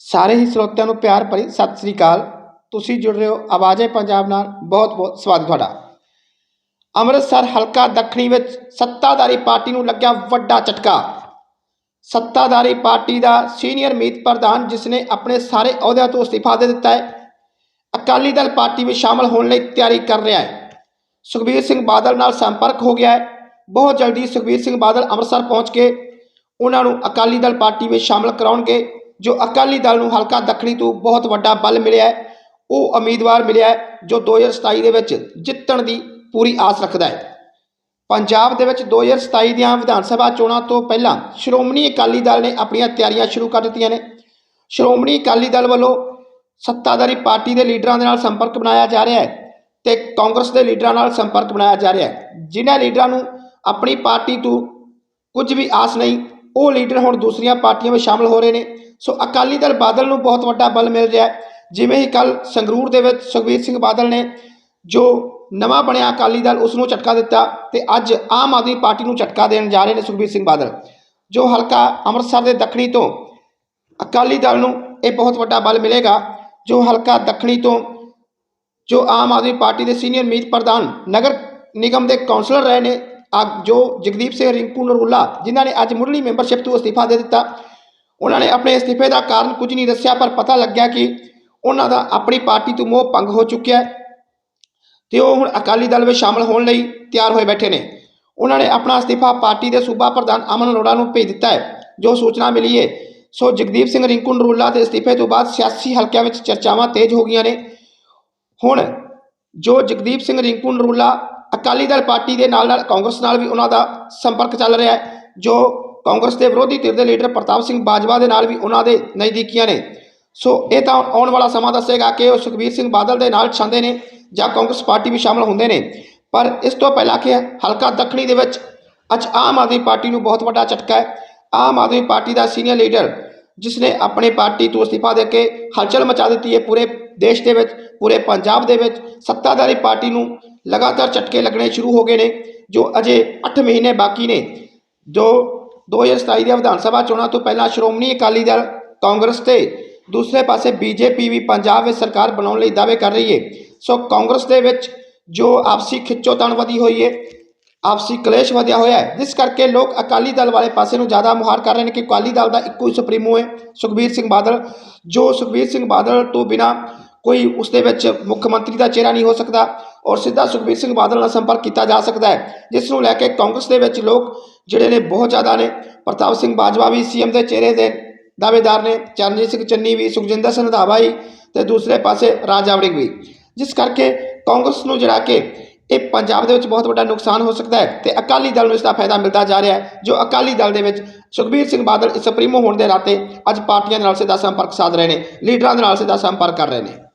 ਸਾਰੇ ਹੀ ਸਰੋਤਿਆਂ ਨੂੰ ਪਿਆਰ ਭਰੀ ਸਤਿ ਸ੍ਰੀ ਅਕਾਲ। ਤੁਸੀਂ ਜੁੜ ਰਹੇ ਹੋ ਆਵਾਜ਼ੇ ਪੰਜਾਬ ਨਾਲ। ਬਹੁਤ ਬਹੁਤ ਸਵਾਗਤ ਤੁਹਾਡਾ। ਅੰਮ੍ਰਿਤਸਰ ਹਲਕਾ ਦੱਖਣੀ ਵਿੱਚ ਸੱਤਾਧਾਰੀ ਪਾਰਟੀ ਨੂੰ ਲੱਗਿਆ ਵੱਡਾ ਝਟਕਾ। ਸੱਤਾਧਾਰੀ ਪਾਰਟੀ ਦਾ ਸੀਨੀਅਰ ਮੀਤ ਪ੍ਰਧਾਨ ਜਿਸ ਨੇ ਆਪਣੇ ਸਾਰੇ ਅਹੁਦਿਆਂ ਤੋਂ ਅਸਤੀਫਾ ਦੇ ਦਿੱਤਾ ਹੈ, ਅਕਾਲੀ ਦਲ ਪਾਰਟੀ ਵਿੱਚ ਸ਼ਾਮਲ ਹੋਣ ਲਈ ਤਿਆਰੀ ਕਰ ਰਿਹਾ ਹੈ। ਸੁਖਬੀਰ ਸਿੰਘ ਬਾਦਲ ਨਾਲ ਸੰਪਰਕ ਹੋ ਗਿਆ ਹੈ। ਬਹੁਤ ਜਲਦੀ ਸੁਖਬੀਰ ਸਿੰਘ ਬਾਦਲ ਅੰਮ੍ਰਿਤਸਰ ਪਹੁੰਚ ਕੇ ਉਹਨਾਂ ਨੂੰ ਅਕਾਲੀ ਦਲ ਪਾਰਟੀ ਵਿੱਚ ਸ਼ਾਮਲ ਕਰਾਉਣਗੇ। ਜੋ ਅਕਾਲੀ ਦਲ ਨੂੰ ਹਲਕਾ ਦੱਖਣੀ ਤੋਂ ਬਹੁਤ ਵੱਡਾ ਬਲ ਮਿਲਿਆ ਉਹ ਉਮੀਦਵਾਰ ਮਿਲਿਆ ਹੈ ਜੋ 2027 ਦੇ ਵਿੱਚ ਜਿੱਤਣ ਦੀ ਪੂਰੀ ਆਸ ਰੱਖਦਾ ਹੈ। ਪੰਜਾਬ ਦੇ ਵਿੱਚ 2027 ਦੀਆਂ ਵਿਧਾਨ ਸਭਾ ਚੋਣਾਂ ਤੋਂ ਪਹਿਲਾਂ ਸ਼੍ਰੋਮਣੀ ਅਕਾਲੀ ਦਲ ਨੇ ਆਪਣੀਆਂ ਤਿਆਰੀਆਂ ਸ਼ੁਰੂ ਕਰ ਦਿੱਤੀਆਂ ਨੇ। ਸ਼੍ਰੋਮਣੀ ਅਕਾਲੀ ਦਲ ਵੱਲੋਂ ਸੱਤਾਧਾਰੀ ਪਾਰਟੀ ਦੇ ਲੀਡਰਾਂ ਦੇ ਨਾਲ ਸੰਪਰਕ ਬਣਾਇਆ ਜਾ ਰਿਹਾ ਹੈ ਤੇ ਕਾਂਗਰਸ ਦੇ ਲੀਡਰਾਂ ਨਾਲ ਸੰਪਰਕ ਬਣਾਇਆ ਜਾ ਰਿਹਾ ਹੈ। ਜਿਨ੍ਹਾਂ ਲੀਡਰਾਂ ਨੂੰ ਆਪਣੀ ਪਾਰਟੀ ਤੋਂ ਕੁਝ ਵੀ ਆਸ ਨਹੀਂ ਉਹ ਲੀਡਰ ਹੁਣ ਦੂਸਰੀਆਂ ਪਾਰਟੀਆਂ ਵਿੱਚ ਸ਼ਾਮਲ ਹੋ ਰਹੇ ਨੇ। ਸੋ ਅਕਾਲੀ ਦਲ ਬਾਦਲ ਨੂੰ ਬਹੁਤ ਵੱਡਾ ਬਲ ਮਿਲ ਰਿਹਾ ਜਿਵੇਂ ਹੀ ਕੱਲ ਸੰਗਰੂਰ ਦੇ ਵਿੱਚ ਸੁਖਬੀਰ ਸਿੰਘ ਬਾਦਲ ਨੇ ਜੋ ਨਵਾਂ ਬਣਿਆ ਅਕਾਲੀ ਦਲ ਉਸ ਨੂੰ ਝਟਕਾ ਦਿੱਤਾ ਤੇ ਅੱਜ ਆਮ ਆਦਮੀ ਪਾਰਟੀ ਨੂੰ ਝਟਕਾ ਦੇਣ ਜਾ ਰਹੇ ਨੇ ਸੁਖਬੀਰ ਸਿੰਘ ਬਾਦਲ। ਜੋ ਹਲਕਾ ਅੰਮ੍ਰਿਤਸਰ ਦੇ ਦੱਖਣੀ ਤੋਂ ਅਕਾਲੀ ਦਲ ਨੂੰ ਇਹ ਬਹੁਤ ਵੱਡਾ ਬਲ ਮਿਲੇਗਾ। ਜੋ ਹਲਕਾ ਦੱਖਣੀ ਤੋਂ ਜੋ ਆਮ ਆਦਮੀ ਪਾਰਟੀ ਦੇ ਸੀਨੀਅਰ ਮੀਤ ਪ੍ਰਧਾਨ ਨਗਰ ਨਿਗਮ ਦੇ ਕਾਉਂਸਲਰ ਰਹੇ ਨੇ ਜੋ ਜਗਦੀਪ ਸਿੰਘ, ਰਿੰਕੂ ਨਰੂਲਾ ਜਿਨ੍ਹਾਂ ਨੇ ਅੱਜ ਮੁੱਢਲੀ ਮੈਂਬਰਸ਼ਿਪ ਤੋਂ ਅਸਤੀਫਾ ਦੇ ਦਿੱਤਾ, ਉਹਨਾਂ ਨੇ ਆਪਣੇ ਅਸਤੀਫੇ ਦਾ ਕਾਰਨ ਕੁਝ ਨਹੀਂ ਦੱਸਿਆ, ਪਰ ਪਤਾ ਲੱਗਿਆ ਕਿ ਉਹਨਾਂ ਦਾ ਆਪਣੀ ਪਾਰਟੀ ਤੋਂ ਮੋਹ ਭੰਗ ਹੋ ਚੁੱਕਿਆ ਹੈ ਤੇ ਉਹ ਹੁਣ ਅਕਾਲੀ ਦਲ ਵਿੱਚ ਸ਼ਾਮਲ ਹੋਣ ਲਈ ਤਿਆਰ ਹੋਏ ਬੈਠੇ ਨੇ। ਉਹਨਾਂ ਨੇ ਆਪਣਾ ਅਸਤੀਫਾ ਪਾਰਟੀ ਦੇ ਸੂਬਾ ਪ੍ਰਧਾਨ ਅਮਨ ਅਰੋੜਾ ਨੂੰ ਭੇਜ ਦਿੱਤਾ ਹੈ, ਜੋ ਸੂਚਨਾ ਮਿਲੀ ਹੈ। ਸੋ ਜਗਦੀਪ ਸਿੰਘ, ਰਿੰਕੂ ਨਰੂਲਾ ਦੇ ਅਸਤੀਫੇ ਤੋਂ ਬਾਅਦ ਸਿਆਸੀ ਹਲਕਿਆਂ ਵਿੱਚ ਚਰਚਾਵਾਂ ਤੇਜ਼ ਹੋ ਗਈਆਂ ਨੇ। ਹੁਣ ਜੋ ਜਗਦੀਪ ਸਿੰਘ, ਰਿੰਕੂ ਨਰੂਲਾ ਅਕਾਲੀ ਦਲ ਪਾਰਟੀ ਦੇ ਨਾਲ ਨਾਲ ਕਾਂਗਰਸ ਨਾਲ ਵੀ ਉਹਨਾਂ ਦਾ ਸੰਪਰਕ ਚੱਲ ਰਿਹਾ ਹੈ, ਜੋ ਕਾਂਗਰਸ ਦੇ ਵਿਰੋਧੀ ਧਿਰ ਦੇ ਲੀਡਰ ਪ੍ਰਤਾਪ ਸਿੰਘ ਬਾਜਵਾ ਦੇ ਨਾਲ ਵੀ ਉਹਨਾਂ ਦੇ ਨਜ਼ਦੀਕੀਆਂ ਨੇ। ਸੋ ਇਹ ਤਾਂ ਆਉਣ ਵਾਲਾ ਸਮਾਂ ਦੱਸੇਗਾ ਕਿ ਉਹ ਸੁਖਬੀਰ ਸਿੰਘ ਬਾਦਲ ਦੇ ਨਾਲ ਛਾਂਦੇ ਨੇ ਜਾਂ ਕਾਂਗਰਸ ਪਾਰਟੀ ਵੀ ਸ਼ਾਮਲ ਹੁੰਦੇ ਨੇ। ਪਰ ਇਸ ਤੋਂ ਪਹਿਲਾਂ ਕਿ ਹਲਕਾ ਦੱਖਣੀ ਦੇ ਵਿੱਚ ਅੱਜ ਆਮ ਆਦਮੀ ਪਾਰਟੀ ਨੂੰ ਬਹੁਤ ਵੱਡਾ ਝਟਕਾ ਹੈ। ਆਮ ਆਦਮੀ ਪਾਰਟੀ ਦਾ ਸੀਨੀਅਰ ਲੀਡਰ ਜਿਸ ਨੇ ਆਪਣੀ ਪਾਰਟੀ ਤੋਂ ਅਸਤੀਫਾ ਦੇ ਕੇ ਹਲਚਲ ਮਚਾ ਦਿੱਤੀ ਹੈ ਪੂਰੇ ਦੇਸ਼ ਦੇ ਵਿੱਚ, ਪੂਰੇ ਪੰਜਾਬ ਦੇ ਵਿੱਚ, ਸੱਤਾਧਾਰੀ ਪਾਰਟੀ ਨੂੰ ਲਗਾਤਾਰ ਝਟਕੇ ਲੱਗਣੇ ਸ਼ੁਰੂ ਹੋ ਗਏ ਨੇ, ਜੋ ਅਜੇ 8 ਮਹੀਨੇ ਬਾਕੀ ਨੇ। ਜੋ 2027 ਦੀਆਂ ਵਿਧਾਨ ਸਭਾ ਚੋਣਾਂ ਤੋਂ ਪਹਿਲਾਂ ਸ਼੍ਰੋਮਣੀ ਅਕਾਲੀ ਦਲ ਕਾਂਗਰਸ ਤੇ ਦੂਸਰੇ ਪਾਸੇ ਬੀਜੇਪੀ ਵੀ ਪੰਜਾਬ ਵਿੱਚ ਸਰਕਾਰ ਬਣਾਉਣ ਲਈ ਦਾਅਵੇ ਕਰ ਰਹੀ ਹੈ। ਸੋ ਕਾਂਗਰਸ ਦੇ ਵਿੱਚ ਜੋ ਆਪਸੀ ਖਿੱਚੋਤਾਣ ਵਧੀ ਹੋਈ ਹੈ ਆਪਸੀ ਕਲੇਸ਼ ਵਧਿਆ ਹੋਇਆ ਹੈ। ਜਿਸ ਕਰਕੇ ਲੋਕ ਅਕਾਲੀ ਦਲ ਵਾਲੇ ਪਾਸੇ ਨੂੰ ਜ਼ਿਆਦਾ ਮੁਹਾਰ ਕਰ ਰਹੇ ਨੇ ਕਿ ਅਕਾਲੀ ਦਲ ਦਾ ਇੱਕੋ ਹੀ ਸੁਪਰੀਮੋ ਹੈ। ਸੁਖਬੀਰ ਸਿੰਘ ਬਾਦਲ, ਜੋ ਸੁਖਬੀਰ ਸਿੰਘ ਬਾਦਲ ਤੋਂ ਬਿਨਾ ਕੋਈ ਉਸ ਦੇ ਵਿੱਚ ਮੁੱਖ ਮੰਤਰੀ ਦਾ ਚਿਹਰਾ ਨਹੀਂ ਹੋ ਸਕਦਾ ਔਰ ਸਿੱਧਾ ਸੁਖਬੀਰ ਸਿੰਘ ਬਾਦਲ ਨਾਲ ਸੰਪਰਕ ਕੀਤਾ ਜਾ ਸਕਦਾ ਹੈ। ਜਿਸ ਨੂੰ ਲੈ ਕੇ ਕਾਂਗਰਸ ਦੇ ਵਿੱਚ ਲੋਕ ਜਿਹੜੇ ਨੇ ਬਹੁਤ ਜ਼ਿਆਦਾ ਨੇ। ਪ੍ਰਤਾਪ ਸਿੰਘ ਬਾਜਵਾ ਵੀ ਸੀਐਮ ਦੇ ਚਿਹਰੇ ਦੇ ਦਾਅਵੇਦਾਰ ਨੇ। ਚਰਨਜੀਤ ਸਿੰਘ ਚੰਨੀ ਵੀ, ਸੁਖਜਿੰਦਰ ਸਿੰਘ ਰੰਧਾਵਾ ਵੀ ਤੇ ਦੂਸਰੇ ਪਾਸੇ ਰਾਜਾ ਵੜਿੰਗ ਵੀ। ਜਿਸ ਕਰਕੇ ਕਾਂਗਰਸ ਨੂੰ ਜਿਹੜਾ ਕਿ ਇਹ ਪੰਜਾਬ ਦੇ ਵਿੱਚ ਬਹੁਤ ਵੱਡਾ ਨੁਕਸਾਨ ਹੋ ਸਕਦਾ ਹੈ ਤੇ ਅਕਾਲੀ ਦਲ ਨੂੰ ਇਸ ਦਾ ਫਾਇਦਾ ਮਿਲਦਾ ਜਾ ਰਿਹਾ ਹੈ। ਜੋ ਅਕਾਲੀ ਦਲ ਦੇ ਵਿੱਚ ਸੁਖਬੀਰ ਸਿੰਘ ਬਾਦਲ ਸੁਪਰੀਮੋ ਹੋਣ ਦੇ ਨਾਤੇ ਅੱਜ ਪਾਰਟੀਆਂ ਦੇ ਨਾਲ ਸਿੱਧਾ ਸੰਪਰਕ ਸਾਧ ਰਹੇ ਨੇ, ਲੀਡਰਾਂ ਦੇ ਨਾਲ ਸਿੱਧਾ ਸੰਪਰਕ ਕਰ ਰਹੇ ਨੇ।